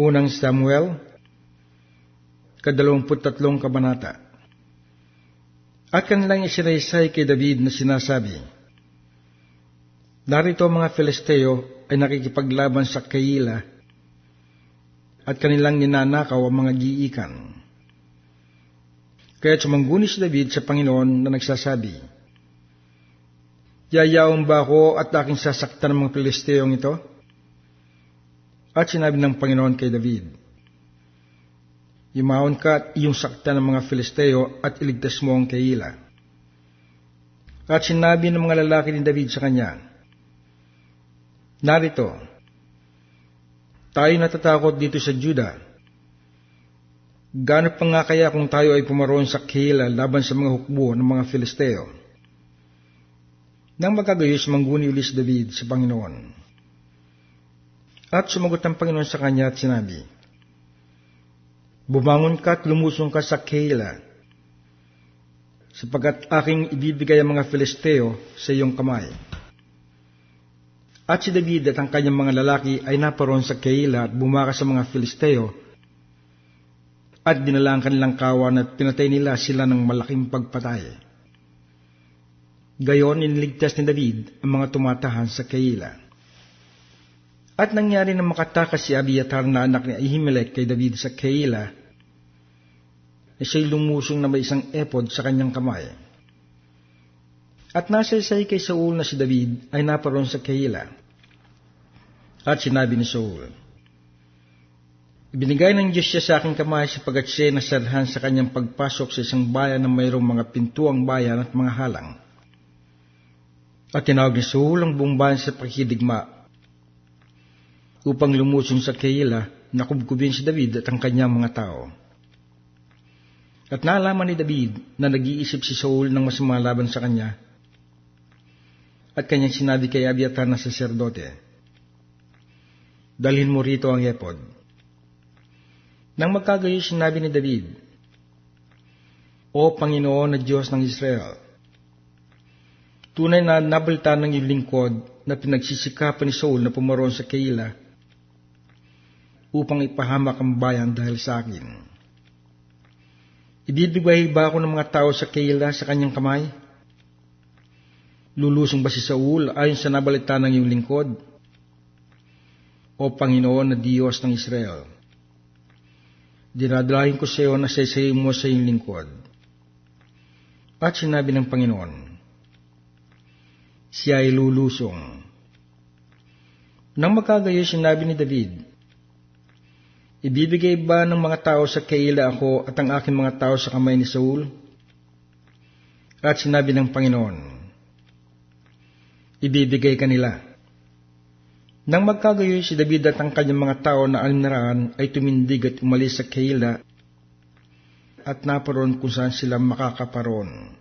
Unang Samuel, kadalawamput tatlong kabanata. At kanilang isinaysay kay David na sinasabi, Narito ang mga Filisteo ay nakikipaglaban sa Keila at kanilang ninanakaw ang mga giikan. Kaya sumangguni si David sa Panginoon na nagsasabi, Yayaon ba ako at aking sasaktan ng mga Filisteong ito? At sinabi ng Panginoon kay David, Imaon ka at iyong saktan ng mga Filisteo at iligtas mo ang Keila. At sinabi ng mga lalaki ni David sa kanya, Narito, tayo natatakot dito sa Juda. Gano'n pa nga kaya kung tayo ay pumaroon sa Keila laban sa mga hukbo ng mga Filisteo? Nang magkagayos, mangguni ulit si David sa Panginoon. At sumagot ang Panginoon sa kanya at sinabi, Bumangon ka at lumusong ka sa Keila, sapagkat aking ibibigay ang mga Filisteo sa iyong kamay. At si David at ang kanyang mga lalaki ay naparoon sa Keila at bumaka sa mga Filisteo, at dinala ang kanilang kawan at pinatay nila sila ng malaking pagpatay. Gayon, iniligtas ni David ang mga tumatahan sa Keila. At nangyari na makatakas si Abiatar na anak ni Ahimelech kay David sa Keila, na siya'y lumusong na may isang epod sa kanyang kamay. At nasa isay kay Saul na si David ay naparoon sa Keila. At sinabi ni Saul, Ibinigay ng Diyos siya sa aking kamay sapagat siya nasadhan sa kanyang pagpasok sa isang bayan na mayroong mga pintuang bayan at mga halang at tinawag ni Saul ang buong bayan sa pakidigma upang lumusong sa Keila na kubkubin si David at ang kanyang mga tao. At naalaman ni David na nag-iisip si Saul ng masama laban sa kanya at kanyang sinabi kay Abiatar na saserdote, Dalhin mo rito ang yepod. Nang magkagayo sinabi ni David, O Panginoon na Diyos ng Israel, Tunay na nabalita ng iyong lingkod na pinagsisikapan ni Saul na pumaroon sa Keila upang ipahamak ang bayan dahil sa akin. Ibibigay ba ako ng mga tao sa Keila sa kanyang kamay? Lulusong ba si Saul ayon sa nabalita ng iyong lingkod? O Panginoon na Diyos ng Israel, dinadalahin ko sa iyo na saysay mo sa iyong lingkod. At sinabi ng Panginoon, siya ay lulusong. Nang magkagayo sinabi ni David, Ibibigay ba ng mga tao sa kaila ako at ang aking mga tao sa kamay ni Saul? At sinabi ng Panginoon, Ibibigay kanila. Nang magkagayo si David at ang kanyang mga tao na alinaraan ay tumindig at umalis sa kaila at naparoon kung saan sila makakaparoon.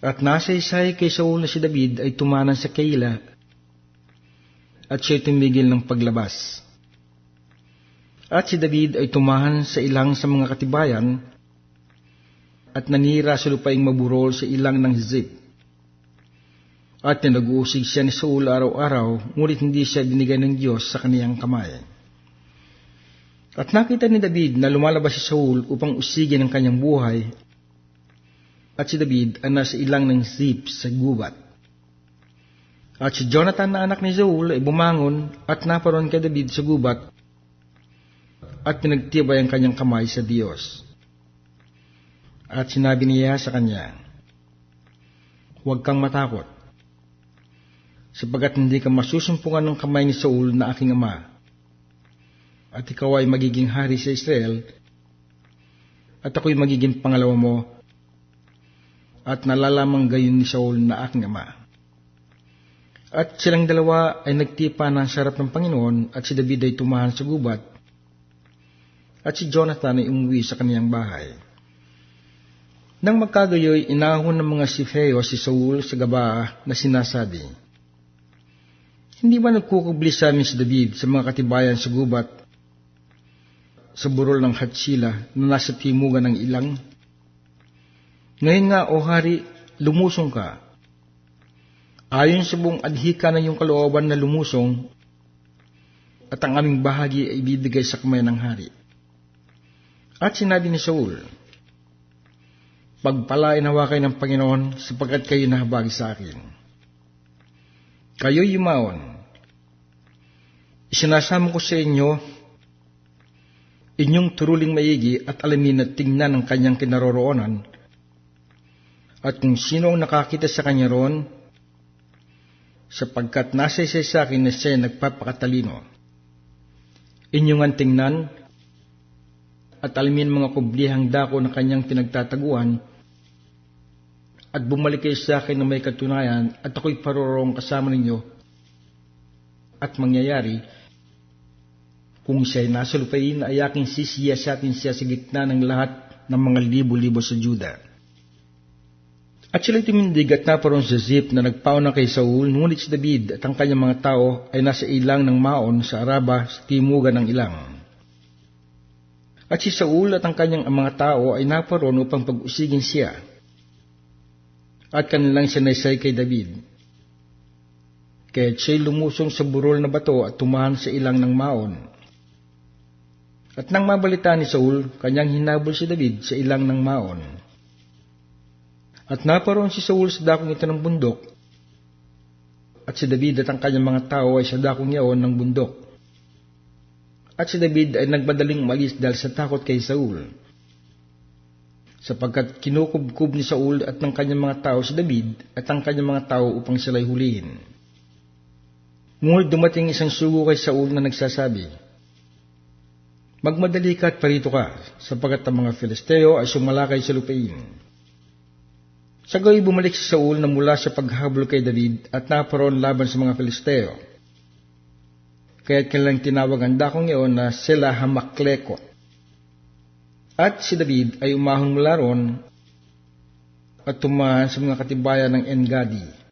At nasa isay kay Saul na si David ay tumanan sa Keila at siya tumigil ng paglabas. At si David ay tumahan sa ilang sa mga katibayan at nanira sa lupaing maburol sa ilang ng Zip. At nag-uusig siya ni Saul araw-araw, ngunit hindi siya binigay ng Diyos sa kaniyang kamay. At nakita ni David na lumalabas si Saul upang usigin ang kanyang buhay at si David ay nasa ilang ng zip sa gubat. At si Jonathan na anak ni Saul ay bumangon at naparoon kay David sa gubat at pinagtibay ang kanyang kamay sa Diyos. At sinabi niya sa kanya, Huwag kang matakot, sapagat hindi ka masusumpungan ng kamay ni Saul na aking ama, at ikaw ay magiging hari sa Israel, at ako'y magiging pangalawa mo at nalalamang gayon ni Saul na aking ama. At silang dalawa ay nagtipa ng sarap ng Panginoon at si David ay tumahan sa gubat at si Jonathan ay umuwi sa kaniyang bahay. Nang magkagayoy, inahon ng mga sifeo si Saul sa gaba na sinasabi, Hindi ba nagkukubli sa amin si David sa mga katibayan sa gubat sa burol ng Hatsila na nasa timugan ng ilang? Ngayon nga, o hari, lumusong ka. Ayon sa buong adhika ng iyong kalooban na lumusong, at ang aming bahagi ay ibibigay sa kamay ng hari. At sinabi ni Saul, Pagpalain nawa kayo ng Panginoon sapagkat kayo nahabagi sa akin. Kayo yumaon. Isinasama ko sa inyo inyong turuling maigi at alamin at tingnan ang kanyang kinaroroonan at kung sino ang nakakita sa kanya roon, sapagkat nasa isa sa akin na siya nagpapakatalino. Inyong ang tingnan at alamin mga kublihang dako na kanyang pinagtataguan at bumalik kayo sa akin na may katunayan at ako'y parorong kasama ninyo at mangyayari kung siya'y nasa lupain ay aking sisiya sa atin siya sa gitna ng lahat ng mga libo-libo sa Juda. At sila'y tumindig at naparoon sa Zip na nagpauna kay Saul, ngunit si David at ang kanyang mga tao ay nasa ilang ng Maon sa Araba sa timugan ng ilang. At si Saul at ang kanyang mga tao ay naparoon upang pag-usigin siya at kanilang sinaysay kay David. Kaya siya'y lumusong sa burol na bato at tumahan sa ilang ng maon. At nang mabalita ni Saul, kanyang hinabol si David sa ilang ng maon. At naparoon si Saul sa dakong ito ng bundok, at si David at ang kanyang mga tao ay sa dakong yaon ng bundok. At si David ay nagbadaling umalis dahil sa takot kay Saul sapagkat kinukubkub ni Saul at ng kanyang mga tao si David at ang kanyang mga tao upang sila'y hulihin. Ngunit dumating isang sugo kay Saul na nagsasabi, Magmadali ka at parito ka, sapagkat ang mga Filisteo ay sumalakay sa lupain. Sa gawi bumalik si Saul na mula sa paghabol kay David at naparoon laban sa mga Filisteo. Kaya't kanilang tinawag ang dakong iyon na sila Hamaklekot at si David ay umahon mula roon at tumahan sa mga katibayan ng Engadi